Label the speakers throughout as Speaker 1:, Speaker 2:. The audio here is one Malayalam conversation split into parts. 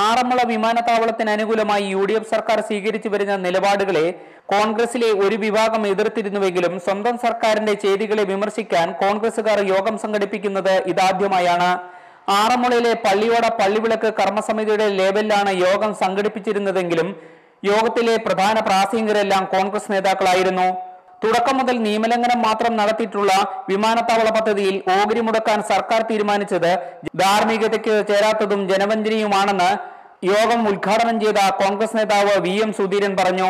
Speaker 1: ആറന്മുള വിമാനത്താവളത്തിന് അനുകൂലമായി യു ഡി എഫ് സർക്കാർ സ്വീകരിച്ചു വരുന്ന നിലപാടുകളെ കോൺഗ്രസിലെ ഒരു വിഭാഗം എതിർത്തിരുന്നുവെങ്കിലും സ്വന്തം സർക്കാരിന്റെ ചെയ്തികളെ വിമർശിക്കാൻ കോൺഗ്രസുകാർ യോഗം സംഘടിപ്പിക്കുന്നത് ഇതാദ്യമായാണ്. ആറന്മുളയിലെ പള്ളിയോട പള്ളിവിളക്ക് കർമ്മസമിതിയുടെ ലേബലിലാണ് യോഗം സംഘടിപ്പിച്ചിരുന്നതെങ്കിലും യോഗത്തിലെ പ്രധാന പ്രാസംഗികരെല്ലാം കോൺഗ്രസ് നേതാക്കളായിരുന്നു. തുടക്കം മുതൽ നിയമലംഘനം മാത്രം നടത്തിയിട്ടുള്ള വിമാനത്താവള പദ്ധതിയിൽ ഓഹരി മുടക്കാൻ സർക്കാർ തീരുമാനിച്ചത് ധാർമ്മികതയ്ക്ക് ചേരാത്തതും ജനവഞ്ചനയുമാണെന്ന് യോഗം ഉദ്ഘാടനം ചെയ്ത കോൺഗ്രസ് നേതാവ് വി എം സുധീരൻ പറഞ്ഞു.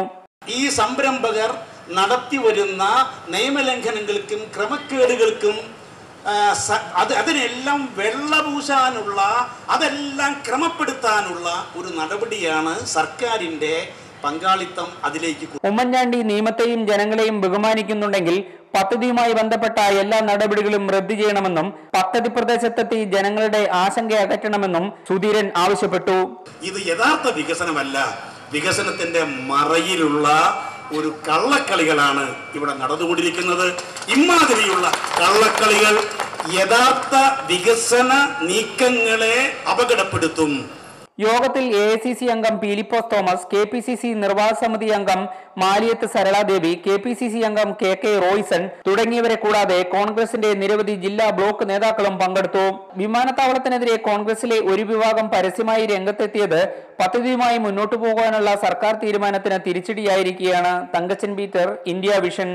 Speaker 2: ഈ സംരംഭകർ നടത്തി വരുന്ന നിയമലംഘനങ്ങൾക്കും ക്രമക്കേടുകൾക്കും അത് അതിനെല്ലാം വെള്ളപൂശാനുള്ള അതെല്ലാം ക്രമപ്പെടുത്താനുള്ള ഒരു നടപടിയാണ് സർക്കാരിന്റെ പങ്കാളിത്തം അതിലേക്ക്
Speaker 1: ഉമ്മൻചാണ്ടി നിയമത്തെയും ജനങ്ങളെയും ബഹുമാനിക്കുന്നുണ്ടെങ്കിൽ പദ്ധതിയുമായി ബന്ധപ്പെട്ട എല്ലാ നടപടികളും റദ്ദു ചെയ്യണമെന്നും പദ്ധതി പ്രദേശത്തെത്തി ജനങ്ങളുടെ ആശങ്ക അകറ്റണമെന്നും സുധീരൻ ആവശ്യപ്പെട്ടു.
Speaker 2: ഇത് യഥാർത്ഥ വികസനമല്ല. വികസനത്തിന്റെ മറയിലുള്ള ഒരു കള്ളക്കളികളാണ് ഇവിടെ നടന്നുകൊണ്ടിരിക്കുന്നത്. ഇമാതിരിയുള്ള കള്ളക്കളികൾ യഥാർത്ഥ വികസന നീക്കങ്ങളെ അപകടപ്പെടുത്തും.
Speaker 1: യോഗത്തിൽ എ ഐ സി സി അംഗം Pilipose Thomas K P C C നിർവാഹക സമിതി അംഗം Maliyath Saraladevi K P C C അംഗം കെ കെ റോയ്സൺ തുടങ്ങിയവരെ കൂടാതെ കോൺഗ്രസിന്റെ നിരവധി ജില്ലാ ബ്ലോക്ക് നേതാക്കളും പങ്കെടുത്തു. വിമാനത്താവളത്തിനെതിരെ കോൺഗ്രസിലെ ഒരു വിഭാഗം പരസ്യമായി രംഗത്തെത്തിയത് പദ്ധതിയുമായി മുന്നോട്ടു പോകാനുള്ള സർക്കാർ തീരുമാനത്തിന് തിരിച്ചടിയായിരിക്കുകയാണ് തങ്കച്ചൻ പീറ്റർ ഇന്ത്യ വിഷൻ.